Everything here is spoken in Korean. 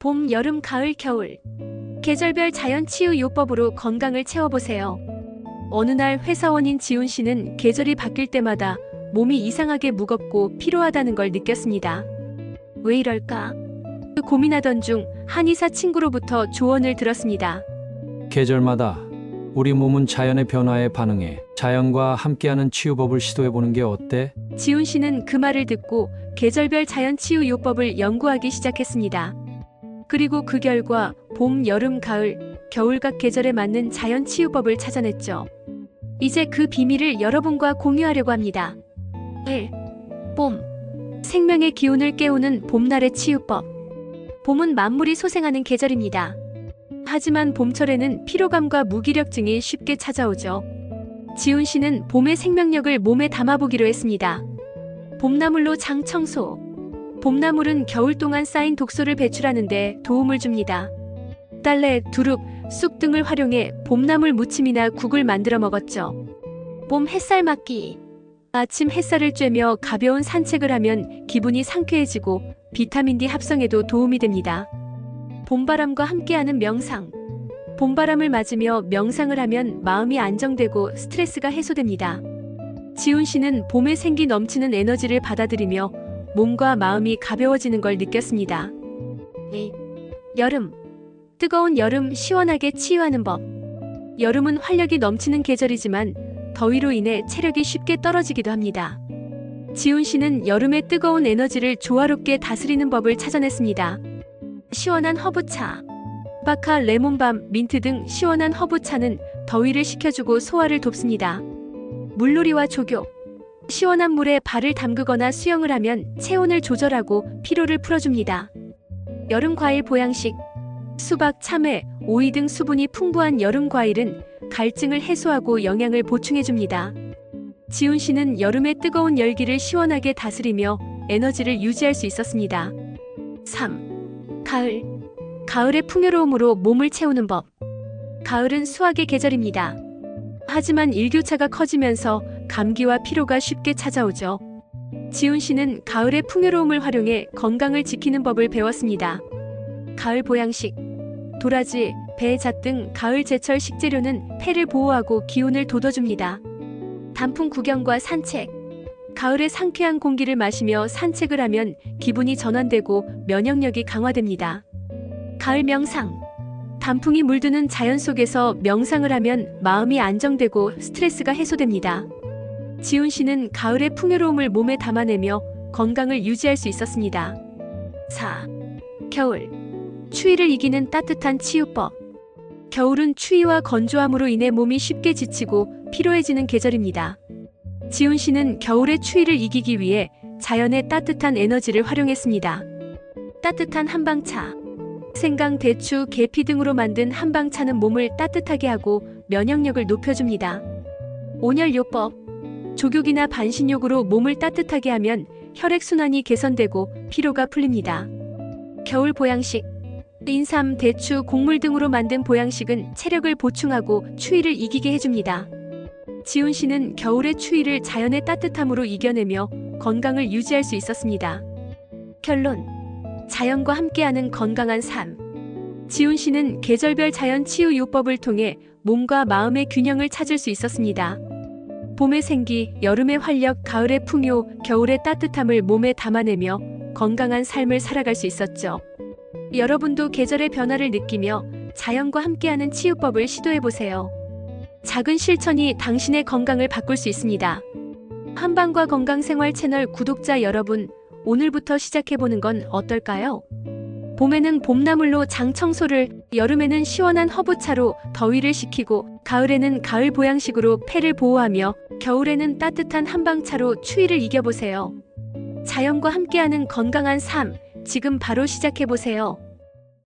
봄, 여름, 가을, 겨울. 계절별 자연 치유 요법으로 건강을 채워보세요. 어느 날 회사원인 지훈 씨는 계절이 바뀔 때마다 몸이 이상하게 무겁고 피로하다는 걸 느꼈습니다. 왜 이럴까? 고민하던 중 한의사 친구로부터 조언을 들었습니다. 계절마다 우리 몸은 자연의 변화에 반응해 자연과 함께하는 치유법을 시도해보는 게 어때? 지훈 씨는 그 말을 듣고 계절별 자연 치유 요법을 연구하기 시작했습니다. 그리고 그 결과 봄, 여름, 가을, 겨울 각 계절에 맞는 자연 치유법을 찾아냈죠. 이제 그 비밀을 여러분과 공유하려고 합니다. 1. 봄. 생명의 기운을 깨우는 봄날의 치유법. 봄은 만물이 소생하는 계절입니다. 하지만 봄철에는 피로감과 무기력증이 쉽게 찾아오죠. 지훈 씨는 봄의 생명력을 몸에 담아보기로 했습니다. 봄나물로 장 청소. 봄나물은 겨울 동안 쌓인 독소를 배출하는 데 도움을 줍니다. 딸래, 두릅, 쑥 등을 활용해 봄나물 무침이나 국을 만들어 먹었죠. 봄 햇살 맞기. 아침 햇살을 쬐며 가벼운 산책을 하면 기분이 상쾌해지고 비타민 D 합성에도 도움이 됩니다. 봄바람과 함께하는 명상. 봄바람을 맞으며 명상을 하면 마음이 안정되고 스트레스가 해소됩니다. 지훈 씨는 봄에 생기 넘치는 에너지를 받아들이며 몸과 마음이 가벼워지는 걸 느꼈습니다. 2. 여름. 뜨거운 여름 시원하게 치유하는 법. 여름은 활력이 넘치는 계절이지만 더위로 인해 체력이 쉽게 떨어지기도 합니다. 지훈 씨는 여름의 뜨거운 에너지를 조화롭게 다스리는 법을 찾아냈습니다. 시원한 허브차. 바카, 레몬밤, 민트 등 시원한 허브차는 더위를 식혀주고 소화를 돕습니다. 물놀이와 조교. 시원한 물에 발을 담그거나 수영을 하면 체온을 조절하고 피로를 풀어줍니다. 여름 과일 보양식. 수박, 참외, 오이 등 수분이 풍부한 여름 과일은 갈증을 해소하고 영양을 보충해줍니다. 지훈 씨는 여름의 뜨거운 열기를 시원하게 다스리며 에너지를 유지할 수 있었습니다. 3. 가을. 가을의 풍요로움으로 몸을 채우는 법. 가을은 수확의 계절입니다. 하지만 일교차가 커지면서 감기와 피로가 쉽게 찾아오죠. 지훈 씨는 가을의 풍요로움을 활용해 건강을 지키는 법을 배웠습니다. 가을 보양식. 도라지, 배, 잣 등 가을 제철 식재료는 폐를 보호하고 기운을 돋워줍니다. 단풍 구경과 산책. 가을의 상쾌한 공기를 마시며 산책을 하면 기분이 전환되고 면역력이 강화됩니다. 가을 명상. 단풍이 물드는 자연 속에서 명상을 하면 마음이 안정되고 스트레스가 해소됩니다. 지훈 씨는 가을의 풍요로움을 몸에 담아내며 건강을 유지할 수 있었습니다. 4. 겨울. 추위를 이기는 따뜻한 치유법. 겨울은 추위와 건조함으로 인해 몸이 쉽게 지치고 피로해지는 계절입니다. 지훈 씨는 겨울의 추위를 이기기 위해 자연의 따뜻한 에너지를 활용했습니다. 따뜻한 한방차. 생강, 대추, 계피 등으로 만든 한방차는 몸을 따뜻하게 하고 면역력을 높여줍니다. 온열 요법. 족욕이나 반신욕으로 몸을 따뜻하게 하면 혈액순환이 개선되고 피로가 풀립니다. 겨울 보양식. 인삼, 대추, 곡물 등으로 만든 보양식은 체력을 보충하고 추위를 이기게 해줍니다. 지훈 씨는 겨울의 추위를 자연의 따뜻함으로 이겨내며 건강을 유지할 수 있었습니다. 결론. 자연과 함께하는 건강한 삶. 지훈 씨는 계절별 자연 치유 요법을 통해 몸과 마음의 균형을 찾을 수 있었습니다. 봄의 생기, 여름의 활력, 가을의 풍요, 겨울의 따뜻함을 몸에 담아내며 건강한 삶을 살아갈 수 있었죠. 여러분도 계절의 변화를 느끼며 자연과 함께하는 치유법을 시도해보세요. 작은 실천이 당신의 건강을 바꿀 수 있습니다. 한방과 건강생활 채널 구독자 여러분, 오늘부터 시작해보는 건 어떨까요? 봄에는 봄나물로 장 청소를, 여름에는 시원한 허브차로 더위를 식히고, 가을에는 가을 보양식으로 폐를 보호하며, 겨울에는 따뜻한 한방차로 추위를 이겨보세요. 자연과 함께하는 건강한 삶, 지금 바로 시작해보세요.